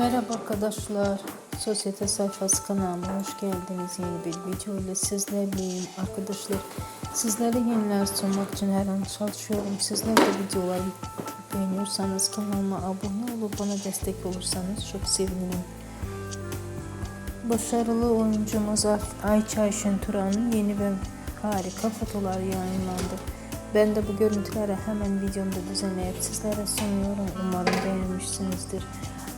Merhaba arkadaşlar. Sosyete sayfası kanalıma hoş geldiniz. Yeni bir video ile sizlerleyim. Arkadaşlar sizlere yeniler sunmak için her an çalışıyorum. Sizler de videoları beğeniyorsanız kanalıma abone olup bana destek olursanız çok sevinirim. Başarılı oyuncumuz Ayça Ayşen Turan'ın yeni ve harika fotoğrafları yayınlandı. Ben de bu görüntüleri hemen videomda düzenleyip sizlere sunuyorum. Umarım beğenmişsinizdir.